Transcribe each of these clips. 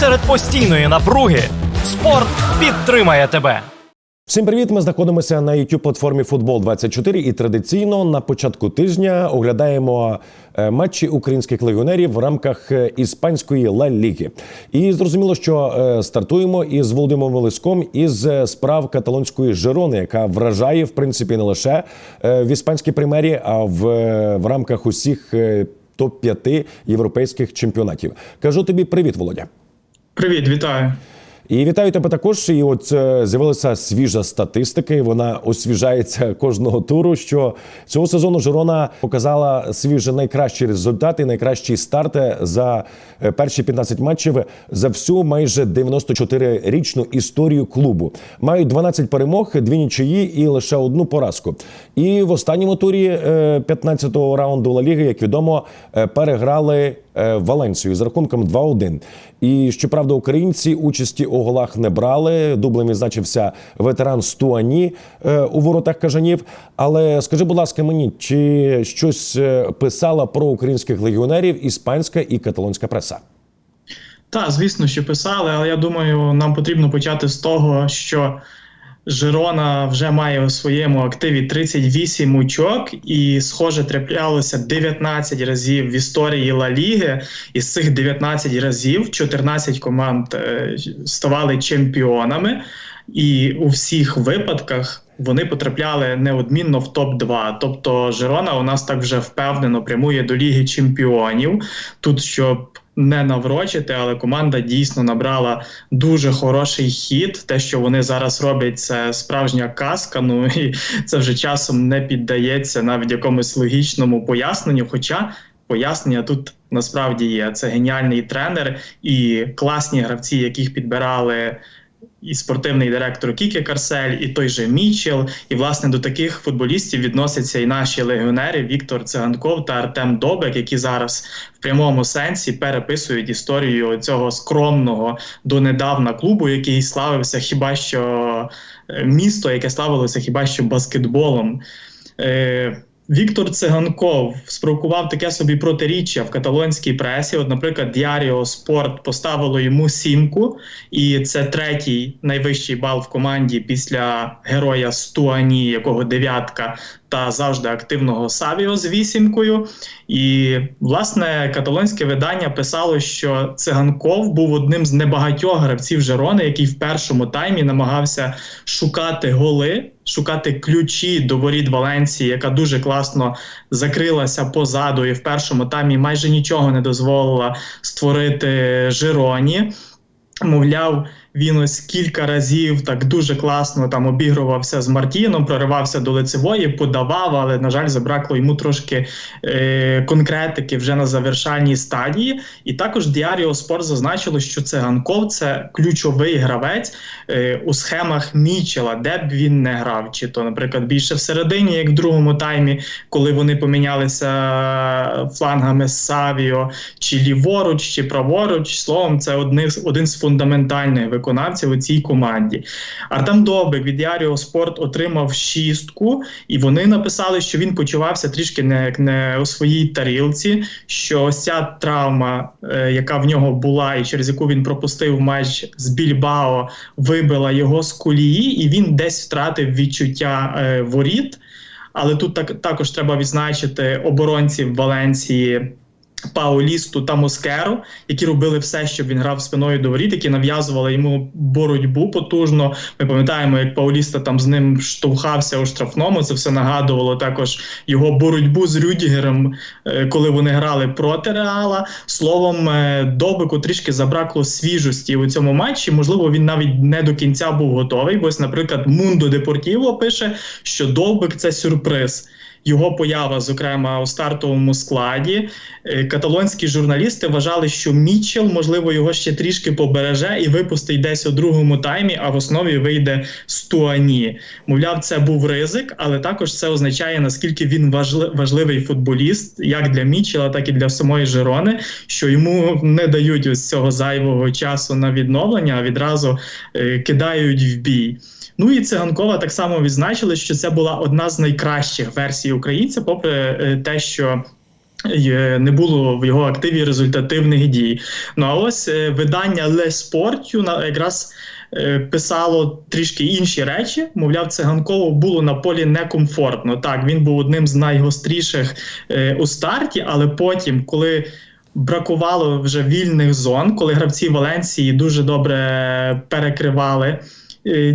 серед постійної напруги спорт підтримає тебе. Всім привіт! Ми знаходимося на youtube платформі Футбол 24 і традиційно на початку тижня оглядаємо е, матчі українських легіонерів в рамках е, іспанської Ла Ліги. І зрозуміло, що е, стартуємо із Володимиром Велиском із справ каталонської Жерони, яка вражає в принципі не лише в іспанській прем'єрі, а в, в рамках усіх топ 5 європейських чемпіонатів. Кажу тобі привіт, Володя. Привіт, вітаю. І вітаю тебе також. І от е, з'явилася свіжа статистика. і Вона освіжається кожного туру. Що цього сезону Жирона показала свіже найкращі результати, найкращі старти за е, перші 15 матчів за всю майже 94-річну історію клубу. Мають 12 перемог, дві нічиї і лише одну поразку. І в останньому турі е, 15-го раунду Ла Ліги, як відомо, е, переграли е, Валенсію з рахунком 2-1. І щоправда, українці участі у голах не брали. Дублем відзначився ветеран Стуані е, у воротах кажанів. Але скажи, будь ласка, мені чи щось е, писала про українських легіонерів іспанська і каталонська преса? Так, звісно, що писали, але я думаю, нам потрібно почати з того, що Жирона вже має у своєму активі 38 очок, і, схоже, траплялося 19 разів в історії Ла Ліги. Із цих 19 разів 14 команд е, ставали чемпіонами, і у всіх випадках. Вони потрапляли неодмінно в топ 2 Тобто Жирона у нас так вже впевнено прямує до Ліги Чемпіонів. Тут щоб не наврочити, але команда дійсно набрала дуже хороший хід. Те, що вони зараз роблять, це справжня казка. Ну і це вже часом не піддається навіть якомусь логічному поясненню. Хоча пояснення тут насправді є. Це геніальний тренер і класні гравці, яких підбирали. І спортивний директор Кікі Карсель, і той же Мічел. І власне до таких футболістів відносяться і наші легіонери Віктор Циганков та Артем Добек, які зараз в прямому сенсі переписують історію цього скромного донедавна клубу, який славився хіба що е, місто, яке славилося хіба що баскетболом. Е, Віктор Циганков спровокував таке собі протиріччя в каталонській пресі. От, наприклад, Діаріо Спорт поставило йому сімку, і це третій найвищий бал в команді після героя Стуані, якого дев'ятка, та завжди активного Савіо з вісімкою. І власне каталонське видання писало, що циганков був одним з небагатьох гравців Жерони, який в першому таймі намагався шукати голи. Шукати ключі до воріт Валенції, яка дуже класно закрилася позаду, і в першому таймі майже нічого не дозволила створити Жироні. Мовляв, він ось кілька разів так дуже класно там обігрувався з Мартіном, проривався до лицевої, подавав, але на жаль, забракло йому трошки е, конкретики вже на завершальній стадії. І також Діаріо Спорт зазначило, що Циганков це ключовий гравець е, у схемах Мічела, де б він не грав, чи то, наприклад, більше всередині, як в другому таймі, коли вони помінялися флангами з Савіо, чи ліворуч, чи праворуч. Словом, це один, один з фундаментальних виконавців у цій команді. Артем Добик від Яріо Спорт отримав шістку, і вони написали, що він почувався трішки не як не у своїй тарілці. Що ось ця травма, е, яка в нього була, і через яку він пропустив матч з Більбао, вибила його з колії, і він десь втратив відчуття е, воріт. Але тут так також треба відзначити оборонців Валенції. Паулісту та Москеру, які робили все, щоб він грав спиною до воріт, які нав'язували йому боротьбу потужно. Ми пам'ятаємо, як Пауліста там з ним штовхався у штрафному. Це все нагадувало також його боротьбу з Рюдігером, е, коли вони грали проти Реала. Словом, е, Добику трішки забракло свіжості у цьому матчі. Можливо, він навіть не до кінця був готовий. Бо, ось, наприклад, Мундо Депортіво пише, що Довбик це сюрприз його поява, зокрема у стартовому складі. Е, каталонські журналісти вважали, що Мітчел, можливо, його ще трішки побереже і випустить десь у другому таймі, а в основі вийде Стуані. Мовляв, це був ризик, але також це означає, наскільки він важливий футболіст, як для Мітчела, так і для самої Жерони, що йому не дають ось цього зайвого часу на відновлення, а відразу е, кидають в бій. Ну і циганкова так само відзначили, що це була одна з найкращих версій українця, попри е, те, що е, не було в його активі результативних дій. Ну а ось е, видання Sport на- якраз писало трішки інші речі. Мовляв, циганкову було на полі некомфортно. Так, він був одним з найгостріших у старті, але потім, коли бракувало вже вільних зон, коли гравці Валенції дуже добре перекривали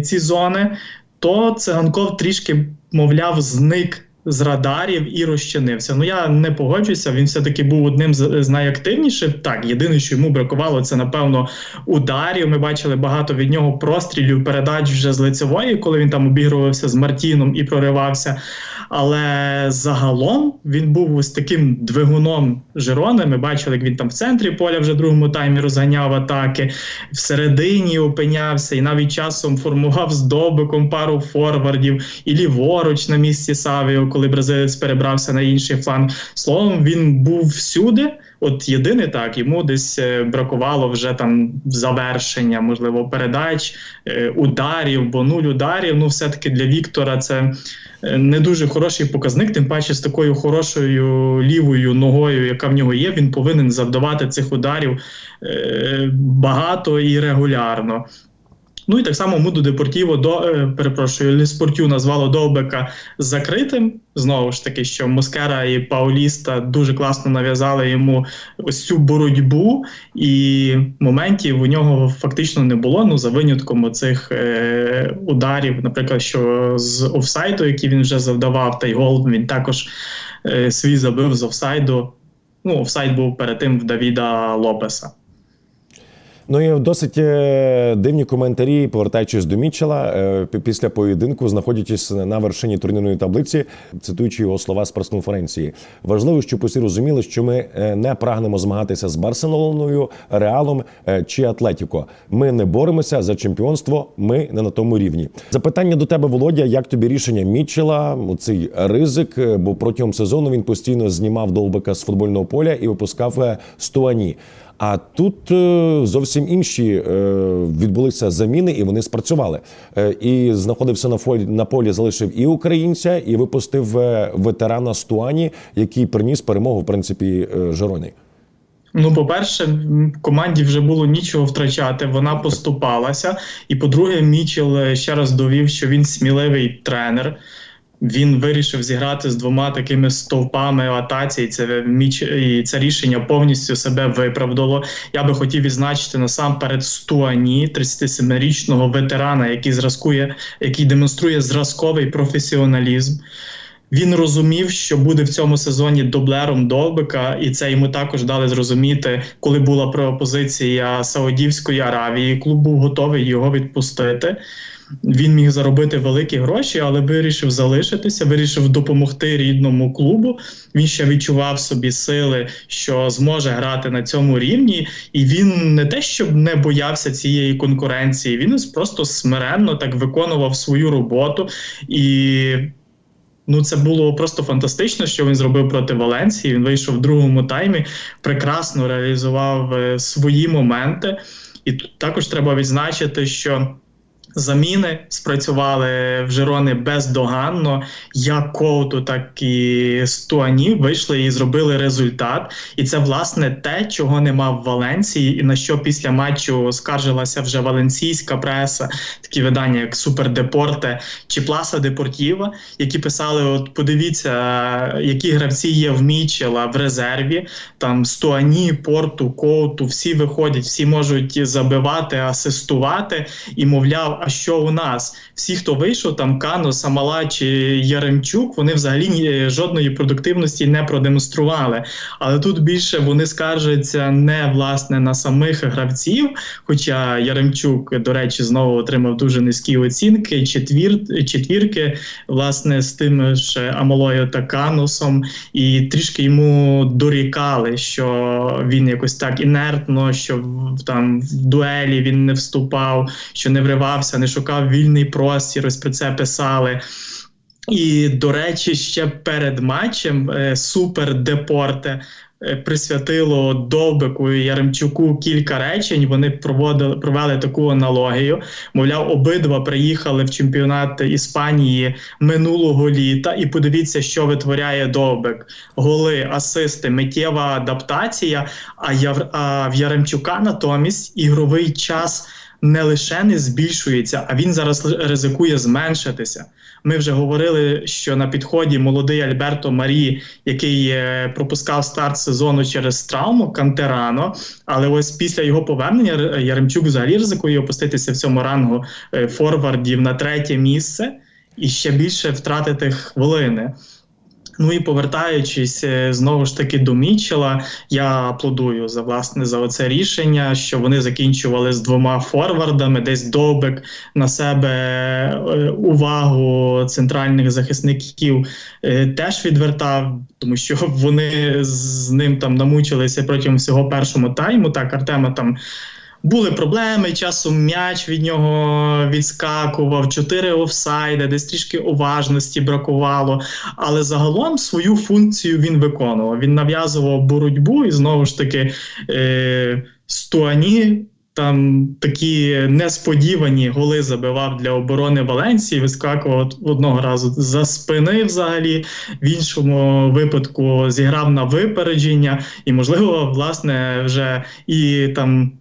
ці зони, то циганков трішки, мовляв, зник. З радарів і розчинився. Ну я не погоджуюся. Він все-таки був одним з найактивніших. Так, єдине, що йому бракувало, це напевно ударів. Ми бачили багато від нього прострілів, передач вже з лицевої, коли він там обігрувався з Мартіном і проривався. Але загалом він був ось таким двигуном Жирони. Ми бачили, як він там в центрі поля вже в другому таймі розганяв атаки, всередині опинявся і навіть часом формував з добиком пару форвардів і ліворуч на місці Савіо, коли бразилець перебрався на інший фланг. Словом, він був всюди. От єдине так, йому десь е, бракувало вже там завершення, можливо, передач, е, ударів, бо нуль ударів. Ну, все-таки для Віктора це е, не дуже хороший показник, тим паче з такою хорошою лівою ногою, яка в нього є, він повинен завдавати цих ударів багато і регулярно. Ну і так само Муду Депортіво до е, перепрошую, Ліспортю назвало Довбека закритим. Знову ж таки, що Москера і Пауліста дуже класно нав'язали йому ось цю боротьбу, і моментів у нього фактично не було. Ну за винятком оцих е, ударів, наприклад, що з офсайду, які він вже завдавав, та й гол він також е, свій забив з офсайду. Ну, офсайд був перед тим в Давіда Лопеса. Ну і досить е, дивні коментарі, повертаючись до Мітчела, е, після поєдинку, знаходячись на вершині турнірної таблиці, цитуючи його слова з прес-конференції. Важливо, щоб усі розуміли, що ми е, не прагнемо змагатися з Барселоною, Реалом чи Атлетіко. Ми не боремося за чемпіонство. Ми не на тому рівні. Запитання до тебе, Володя, як тобі рішення Мітчела? Цей ризик, бо протягом сезону він постійно знімав довбика з футбольного поля і випускав Стуані. А тут е, зовсім інші е, відбулися заміни, і вони спрацювали. Е, і знаходився на фолі на полі, залишив і українця, і випустив ветерана Стуані, який приніс перемогу, в принципі, Жироні. Ну, по-перше, команді вже було нічого втрачати, вона поступалася. І по-друге, Мічел ще раз довів, що він сміливий тренер. Він вирішив зіграти з двома такими стовпами атаці, і це міч і це рішення повністю себе виправдало. Я би хотів відзначити насамперед Стуані, 37-річного ветерана, який зразкує, який демонструє зразковий професіоналізм. Він розумів, що буде в цьому сезоні дублером Довбика, і це йому також дали зрозуміти, коли була пропозиція Саудівської Аравії. Клуб був готовий його відпустити. Він міг заробити великі гроші, але вирішив залишитися, вирішив допомогти рідному клубу. Він ще відчував собі сили, що зможе грати на цьому рівні, і він не те, щоб не боявся цієї конкуренції, він просто смиренно так виконував свою роботу і. Ну, це було просто фантастично, що він зробив проти Валенції. Він вийшов в другому таймі, прекрасно реалізував е, свої моменти. І тут також треба відзначити, що заміни спрацювали в Жирони бездоганно. Як Коуту, так і Стуані вийшли і зробили результат. І це власне те, чого нема в Валенції, і на що після матчу скаржилася вже валенційська преса, такі видання, як Супердепорте чи Пласа Депортіва, які писали: от подивіться, які гравці є в Мічела в резерві. Там Стуані, Порту, Коуту, всі виходять, всі можуть забивати, асистувати. І мовляв, що у нас? Всі, хто вийшов, там Кано, Самала чи Яремчук, вони взагалі жодної продуктивності не продемонстрували. Але тут більше вони скаржаться не власне на самих гравців. Хоча Яремчук, до речі, знову отримав дуже низькі оцінки, четвір, четвірки, власне, з тим ж Амалою та Канусом, і трішки йому дорікали, що він якось так інертно, що там в дуелі він не вступав, що не вривався, не шукав вільний простір. Ось про це писали. І, до речі, ще перед матчем е, Супер Депорте е, присвятило Довбику і Яремчуку кілька речень. Вони проводили провели таку аналогію. Мовляв, обидва приїхали в чемпіонат Іспанії минулого літа, і подивіться, що витворяє Довбик: голи, асисти, миттєва адаптація. А в Яремчука натомість ігровий час не лише не збільшується, а він зараз ризикує зменшитися. Ми вже говорили, що на підході молодий Альберто Марі, який е, пропускав старт сезону через травму Кантерано. Але ось після його повернення Яремчук взагалі ризикує опуститися в цьому рангу е, форвардів на третє місце і ще більше втратити хвилини. Ну і повертаючись е, знову ж таки до Мітчела, я аплодую за власне за оце рішення, що вони закінчували з двома форвардами. Десь Довбек на себе е, увагу центральних захисників е, теж відвертав, тому що вони з ним там намучилися протягом всього першого тайму. Так, Артема там. Були проблеми, часом м'яч від нього відскакував, чотири офсайди, десь трішки уважності бракувало. Але загалом свою функцію він виконував. Він нав'язував боротьбу і знову ж таки е, Стуані там такі несподівані голи забивав для оборони Валенції, вискакував одного разу за спини взагалі. В іншому випадку зіграв на випередження, і, можливо, власне, вже і там.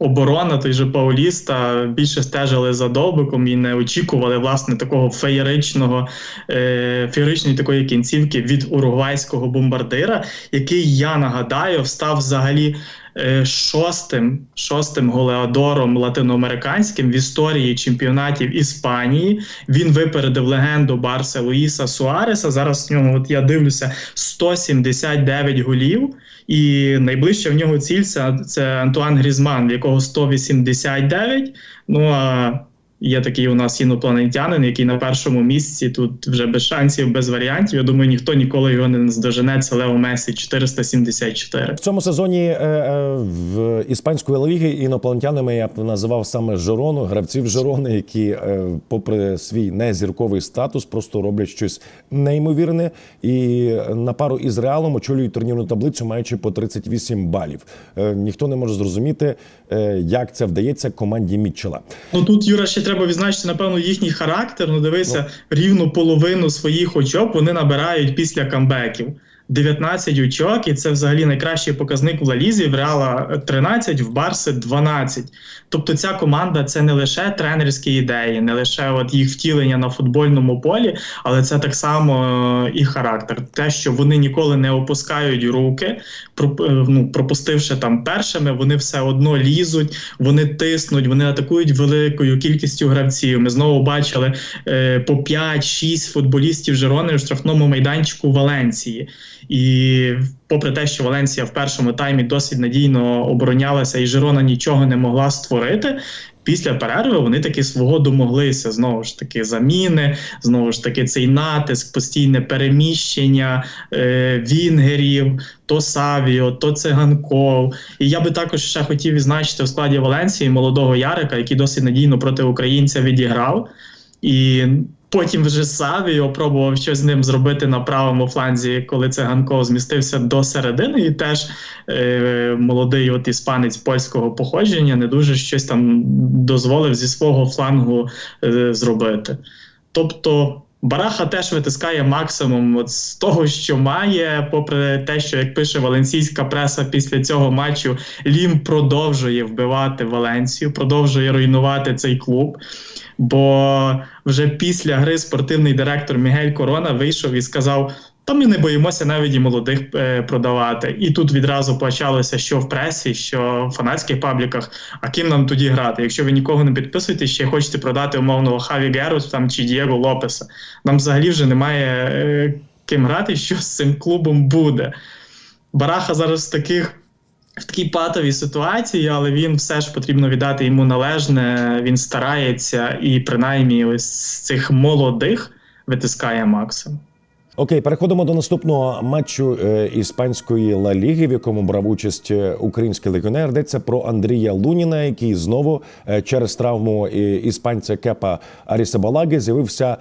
Оборона, той же Пауліста більше стежили за довбиком і не очікували власне такого феєричного е, феєричної такої кінцівки від уругвайського бомбардира, який я нагадаю став взагалі шостим шостим голеадором латиноамериканським в історії чемпіонатів Іспанії. Він випередив легенду Барса Луїса Суареса. Зараз в нього от я дивлюся 179 голів. І найближча в нього ціль це, це Антуан Грізман, в якого 189. Ну а є такий у нас інопланетянин, який на першому місці тут вже без шансів, без варіантів. Я думаю, ніхто ніколи його не наздожене. Це Лео Месі 474. В цьому сезоні е, е, в іспанської Ліги інопланетянами я б називав саме Жирону, гравців Жирони, які, е, попри свій незірковий статус, просто роблять щось неймовірне. І на пару із реалом очолюють турнірну таблицю, маючи по 38 балів. Е, ніхто не може зрозуміти, е, як це вдається команді Мітчела. Ну тут Юра ще треба відзначити, напевно, їхній характер. Ну дивися, рівну половину своїх очок вони набирають після камбеків. 19 очок, і це взагалі найкращий показник в Лалізі. В Реала 13, в Барси 12. Тобто ця команда це не лише тренерські ідеї, не лише от їх втілення на футбольному полі, але це так само е, і характер. Те, що вони ніколи не опускають руки, е, ну, пропустивши там першими, вони все одно лізуть, вони тиснуть, вони атакують великою кількістю гравців. Ми знову бачили е, по 5-6 футболістів Жирони у штрафному майданчику Валенції. І попри те, що Валенсія в першому таймі досить надійно оборонялася, і Жирона нічого не могла створити. Після перерви вони таки свого домоглися. Знову ж таки, заміни, знову ж таки, цей натиск, постійне переміщення е, вінгерів, то Савіо, то Циганков. І я би також ще хотів відзначити в складі Валенсії молодого Ярика, який досить надійно проти українця відіграв. І потім вже Савіо пробував щось з ним зробити на правому фланзі, коли циганков змістився до середини, і теж е, молодий от іспанець польського походження не дуже щось там дозволив зі свого флангу е, зробити. Тобто. Бараха теж витискає максимум от з того, що має, попри те, що як пише валенсійська преса після цього матчу, Лім продовжує вбивати Валенсію, продовжує руйнувати цей клуб. Бо вже після гри спортивний директор Мігель Корона вийшов і сказав: та ми не боїмося навіть і молодих е, продавати. І тут відразу почалося, що в пресі, що в фанатських пабліках. А ким нам тоді грати? Якщо ви нікого не підписуєте, ще хочете продати умовного Хаві Герус там чи Дієго Лопеса. Нам взагалі вже немає е, ким грати, що з цим клубом буде. Бараха зараз в таких. В такій патовій ситуації, але він все ж потрібно віддати йому належне. Він старається і принаймні ось з цих молодих витискає максимум. Окей, переходимо до наступного матчу е, іспанської Ла Ліги, в якому брав участь е, український легіонер. Йдеться про Андрія Луніна, який знову е, через травму іспанця Кепа Арісабалаги з'явився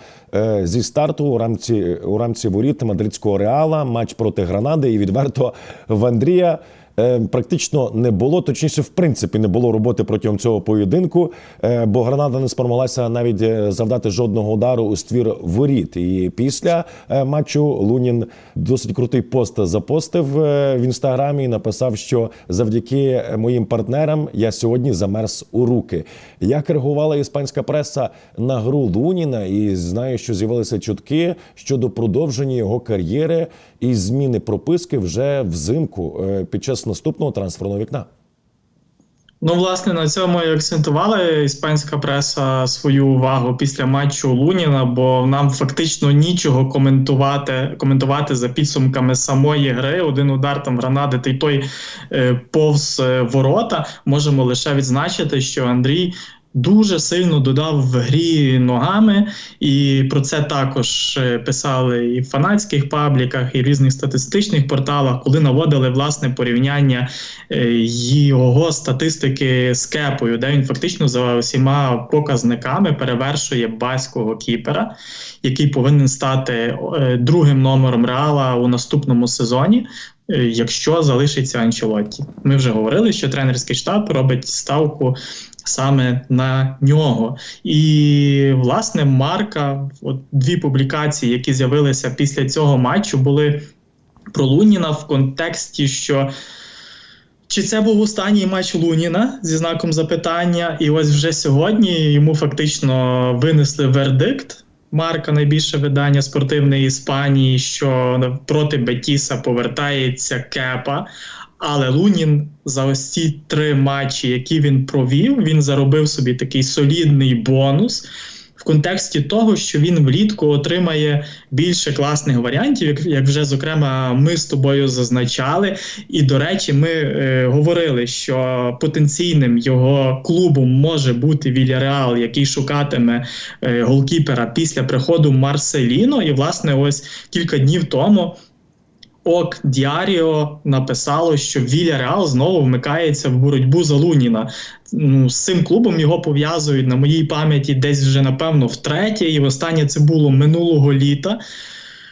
зі старту у рамці у рамці воріт мадридського реала. Матч проти Гранади. І відверто в Андрія. Е, Практично не було, точніше, в принципі, не було роботи протягом цього поєдинку, е, бо гранада не спромоглася навіть е, завдати жодного удару у ствір воріт. І після матчу Лунін досить крутий пост запостив в інстаграмі і написав, що завдяки моїм партнерам я сьогодні замерз у руки. Як реагувала іспанська преса на гру Луніна, і знаю, що з'явилися чутки щодо продовження його кар'єри і зміни прописки вже взимку під час наступного трансферного вікна. Ну, власне, на цьому і акцентувала іспанська преса свою увагу після матчу Луніна, бо нам фактично нічого коментувати коментувати за підсумками самої гри. Один удар там гранади, та й той е, повз е, ворота. Можемо лише відзначити, що Андрій. Дуже сильно додав в грі ногами, і про це також е, писали і в фанатських пабліках, і в різних статистичних порталах, коли наводили власне порівняння е, його статистики з кепою, де він фактично за усіма показниками перевершує баського кіпера, який повинен стати е, другим номером реала у наступному сезоні. Якщо залишиться Анчелотті, ми вже говорили, що тренерський штаб робить ставку саме на нього. І власне Марка, от дві публікації, які з'явилися після цього матчу, були про Луніна в контексті, що. Чи це був останній матч Луніна зі знаком запитання? І ось вже сьогодні йому фактично винесли вердикт. Марка найбільше видання спортивної Іспанії, що проти Бетіса повертається Кепа. Але Лунін за ось ці три матчі, які він провів, він заробив собі такий солідний бонус в контексті того, що він влітку отримає більше класних варіантів, як, як вже зокрема ми з тобою зазначали. І до речі, ми е, говорили, що потенційним його клубом може бути Вільяреал, який шукатиме е, голкіпера після приходу Марселіно. І власне, ось кілька днів тому. Ок Діаріо написало, що Віля Реал знову вмикається в боротьбу за Луніна. Ну, з цим клубом його пов'язують на моїй пам'яті десь вже напевно втретє, і востаннє це було минулого літа.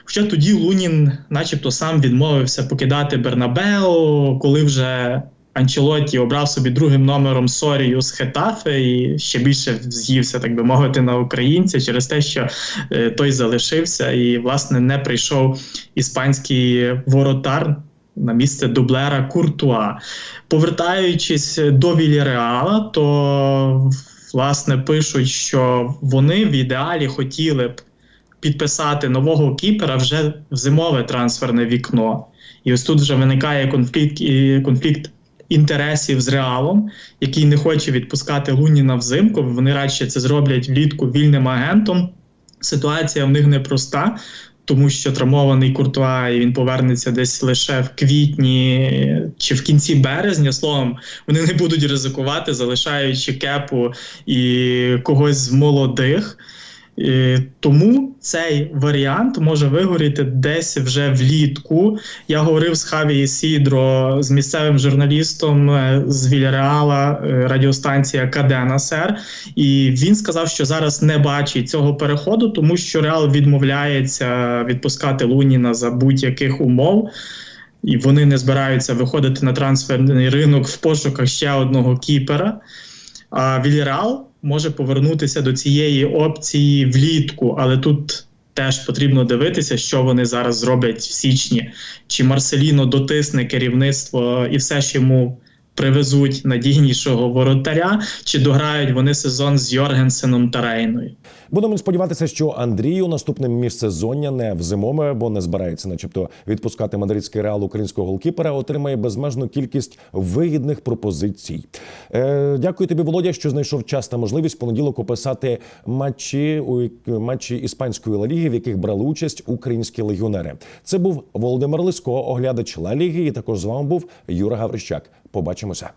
Хоча тоді Лунін, начебто, сам відмовився покидати Бернабео, коли вже Анчелотті обрав собі другим номером Сорію з Хетафе і ще більше з'ївся, так би мовити, на українця через те, що е, той залишився і, власне, не прийшов іспанський воротар на місце дублера Куртуа. Повертаючись до Вільяреала, то власне пишуть, що вони в ідеалі хотіли б підписати нового кіпера вже в зимове трансферне вікно. І ось тут вже виникає конфлікт конфлікт інтересів з реалом, який не хоче відпускати Луніна взимку. Вони радше це зроблять влітку вільним агентом. Ситуація в них непроста, тому що травмований Куртуа і він повернеться десь лише в квітні чи в кінці березня. Словом, вони не будуть ризикувати, залишаючи кепу і когось з молодих. І тому цей варіант може вигоріти десь вже влітку. Я говорив з Хаві Сідро, з місцевим журналістом е, з Вільяреала, е, радіостанція Кадена Сер, і він сказав, що зараз не бачить цього переходу, тому що Реал відмовляється відпускати Луніна за будь-яких умов. І вони не збираються виходити на трансферний ринок в пошуках ще одного кіпера. А Вільяреал може повернутися до цієї опції влітку, але тут теж потрібно дивитися, що вони зараз зроблять в січні. Чи Марселіно дотисне керівництво і все ж йому привезуть надійнішого воротаря, чи дограють вони сезон з Йоргенсеном та Рейною. Будемо сподіватися, що Андрію наступне міжсезоння не в зимове, бо не збирається, начебто, відпускати мадридський реал українського голкіпера, отримає безмежну кількість вигідних пропозицій. Е, дякую тобі, Володя, що знайшов час та можливість понеділок описати матчі у матчі іспанської Ла Ліги, в яких брали участь українські легіонери. Це був Володимир Лиско, оглядач Ла Ліги, і також з вами був Юра Гаврищак. Побачимося.